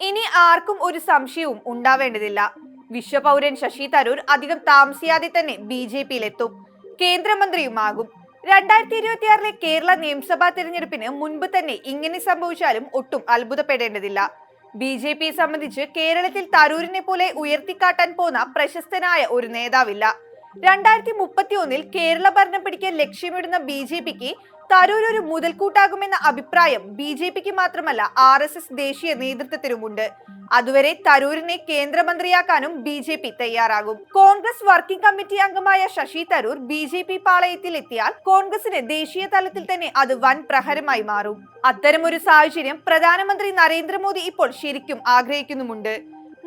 ഇനി ആർക്കും ഒരു സംശയവും ഉണ്ടാവേണ്ടതില്ല. വിശ്വപൗരൻ ശശി തരൂർ അധികം താമസിയാതെ തന്നെ ബി ജെ പിയിലെത്തും. കേന്ദ്രമന്ത്രിയുമാകും. രണ്ടായിരത്തി ഇരുപത്തിയാറിലെ കേരള നിയമസഭാ തിരഞ്ഞെടുപ്പിന് മുൻപ് തന്നെ ഇങ്ങനെ സംഭവിച്ചാലും ഒട്ടും അത്ഭുതപ്പെടേണ്ടതില്ല. ബി ജെ പിയെ സംബന്ധിച്ച് കേരളത്തിൽ തരൂരിനെ പോലെ ഉയർത്തിക്കാട്ടാൻ പോന്ന പ്രശസ്തനായ ഒരു നേതാവില്ല. രണ്ടായിരത്തി മുപ്പത്തി ഒന്നിൽ കേരള ഭരണം പിടിക്കാൻ ലക്ഷ്യമിടുന്ന ബി ജെ പിക്ക് തരൂർ ഒരു മുതൽക്കൂട്ടാകുമെന്ന അഭിപ്രായം ബി ജെ പിക്ക് മാത്രമല്ല ആർ എസ് എസ് ദേശീയ നേതൃത്വത്തിനുമുണ്ട് അതുവരെ തരൂരിനെ കേന്ദ്രമന്ത്രിയാക്കാനും ബി ജെ പി തയ്യാറാകും. കോൺഗ്രസ് വർക്കിംഗ് കമ്മിറ്റി അംഗമായ Shashi Tharoor B J P പാളയത്തിൽ എത്തിയാൽ കോൺഗ്രസിന് ദേശീയ തലത്തിൽ തന്നെ അത് വൻ പ്രഹരമായി മാറും. അത്തരമൊരു സാഹചര്യം പ്രധാനമന്ത്രി നരേന്ദ്രമോദി ഇപ്പോൾ ശരിക്കും ആഗ്രഹിക്കുന്നുമുണ്ട്.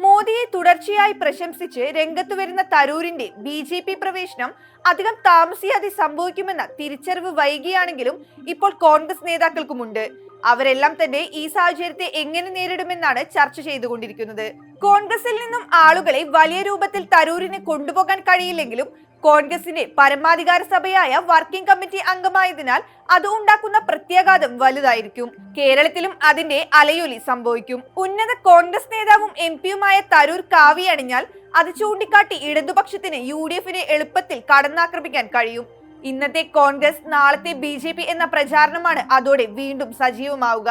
മോദിയെ തുടർച്ചയായി പ്രശംസിച്ച് രംഗത്തു വരുന്ന തരൂരിന്റെ ബി ജെ പി പ്രവേശനം അധികം താമസിയാതെ സംഭവിക്കുമെന്ന തിരിച്ചറിവ് വൈകിയാണെങ്കിലും ഇപ്പോൾ കോൺഗ്രസ് നേതാക്കൾക്കുമുണ്ട്. അവരെല്ലാം തന്നെ ഈ സാഹചര്യത്തെ എങ്ങനെ നേരിടുമെന്നാണ് ചർച്ച ചെയ്തുകൊണ്ടിരിക്കുന്നത്. കോൺഗ്രസിൽ നിന്നും ആളുകളെ വലിയ രൂപത്തിൽ തരൂരിന് കൊണ്ടുപോകാൻ കഴിയില്ലെങ്കിലും കോൺഗ്രസിന്റെ പരമാധികാര സഭയായ വർക്കിംഗ് കമ്മിറ്റി അംഗമായതിനാൽ അത് ഉണ്ടാക്കുന്ന പ്രത്യാഘാതം വലുതായിരിക്കും. കേരളത്തിലും അതിന്റെ അലയൊലി സംഭവിക്കും. ഉന്നത കോൺഗ്രസ് നേതാവും എം പിയുമായ തരൂർ കാവി അണിഞ്ഞാൽ അത് ചൂണ്ടിക്കാട്ടി ഇടതുപക്ഷത്തിന് യു ഡി എഫിനെ എളുപ്പത്തിൽ കടന്നാക്രമിക്കാൻ കഴിയും. ഇന്നത്തെ കോൺഗ്രസ് നാളത്തെ ബി ജെ പി എന്ന പ്രചാരണമാണ് അതോടെ വീണ്ടും സജീവമാവുക.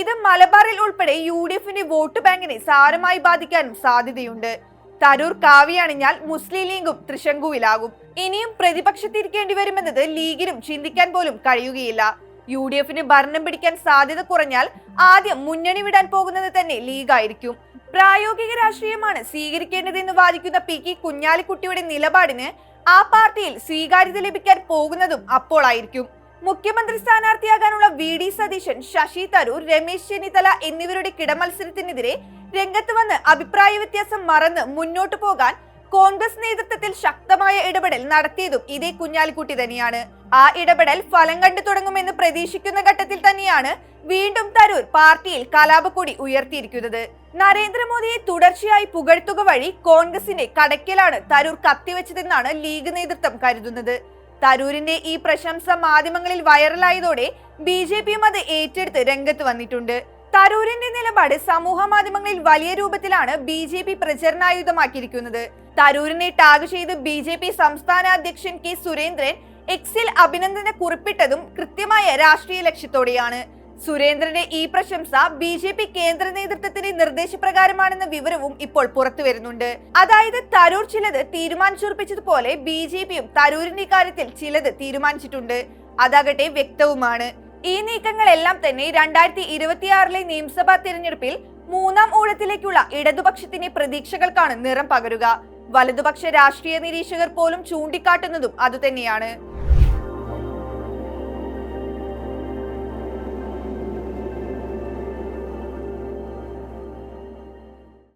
ഇത് മലബാറിൽ ഉൾപ്പെടെ യു ഡി എഫിന്റെ വോട്ട് ബാങ്കിനെ സാരമായി ബാധിക്കാനും സാധ്യതയുണ്ട്. തരൂർ കാവി അണിഞ്ഞാൽ മുസ്ലിം ലീഗും തൃശങ്കുവിലാകും. ഇനിയും പ്രതിപക്ഷത്തിരിക്കേണ്ടി വരുമെന്നത് ലീഗിനും ചിന്തിക്കാൻ പോലും കഴിയുകയില്ല. യു ഡി എഫിന് ഭരണം പിടിക്കാൻ സാധ്യത കുറഞ്ഞാൽ ആദ്യം മുന്നണി വിടാൻ പോകുന്നത് തന്നെ ലീഗായിരിക്കും. പ്രായോഗിക രാഷ്ട്രീയമാണ് സ്വീകരിക്കേണ്ടതെന്ന് വാദിക്കുന്ന പി കെ കുഞ്ഞാലിക്കുട്ടിയുടെ നിലപാടിന് ആ പാർട്ടിയിൽ സ്വീകാര്യത ലഭിക്കാൻ പോകുന്നതും അപ്പോളായിരിക്കും മുഖ്യമന്ത്രി സ്ഥാനാർത്ഥിയാകാനുള്ള വി ഡി സതീശൻ ശശി തരൂർ രമേശ് ചെന്നിത്തല എന്നിവരുടെ കിടമത്സരത്തിനെതിരെ രംഗത്ത് വന്ന് അഭിപ്രായ വ്യത്യാസം മറന്ന് മുന്നോട്ടു പോകാൻ കോൺഗ്രസ് നേതൃത്വത്തിൽ ശക്തമായ ഇടപെടൽ നടത്തിയതും ഇതേ കുഞ്ഞാലിക്കുട്ടി തന്നെയാണ്. ആ ഇടപെടൽ ഫലം കണ്ടു തുടങ്ങുമെന്ന് പ്രതീക്ഷിക്കുന്ന ഘട്ടത്തിൽ തന്നെയാണ് വീണ്ടും തരൂർ പാർട്ടിയിൽ കലാപക്കൊടി ഉയർത്തിയിരിക്കുന്നത്. നരേന്ദ്രമോദിയെ തുടർച്ചയായി പുകഴ്ത്തുക വഴി കോൺഗ്രസിന്റെ കടക്കലാണ് തരൂർ കത്തിവെച്ചതെന്നാണ് ലീഗ് നേതൃത്വം കരുതുന്നത്. തരൂരിന്റെ ഈ പ്രശംസ മാധ്യമങ്ങളിൽ വൈറലായതോടെ ബി ജെ പിയും അത് ഏറ്റെടുത്ത് രംഗത്ത് വന്നിട്ടുണ്ട്. തരൂരിന്റെ നിലപാട് സമൂഹ മാധ്യമങ്ങളിൽ വലിയ രൂപത്തിലാണ് ബി ജെ പി പ്രചരണായുധമാക്കിയിരിക്കുന്നത്. തരൂരിനെ ടാഗ് ചെയ്ത് ബി ജെ പി സംസ്ഥാന അധ്യക്ഷൻ കെ സുരേന്ദ്രൻ എക്സിൽ അഭിനന്ദന കുറിപ്പിട്ടതും കൃത്യമായ രാഷ്ട്രീയ ലക്ഷ്യത്തോടെയാണ്. സുരേന്ദ്രന്റെ ഈ പ്രശംസ ബി ജെ പി കേന്ദ്ര നേതൃത്വത്തിന്റെ നിർദ്ദേശപ്രകാരമാണെന്ന വിവരവും ഇപ്പോൾ പുറത്തു വരുന്നുണ്ട്. അതായത് തരൂർ ചിലത് തീരുമാനിച്ചുറപ്പിച്ചതുപോലെ ബി ജെ പിയും തരൂരിന്റെ കാര്യത്തിൽ ചിലത് തീരുമാനിച്ചിട്ടുണ്ട്. അതാകട്ടെ വ്യക്തവുമാണ്. ഈ നീക്കങ്ങളെല്ലാം തന്നെ രണ്ടായിരത്തി ഇരുപത്തിയാറിലെ നിയമസഭാ തിരഞ്ഞെടുപ്പിൽ മൂന്നാം ഊഴത്തിലേക്കുള്ള ഇടതുപക്ഷത്തിന്റെ പ്രതീക്ഷകൾക്കാണ് നിറം പകരുക. വലതുപക്ഷ രാഷ്ട്രീയ നിരീക്ഷകർ പോലും ചൂണ്ടിക്കാട്ടുന്നതും അതുതന്നെയാണ്.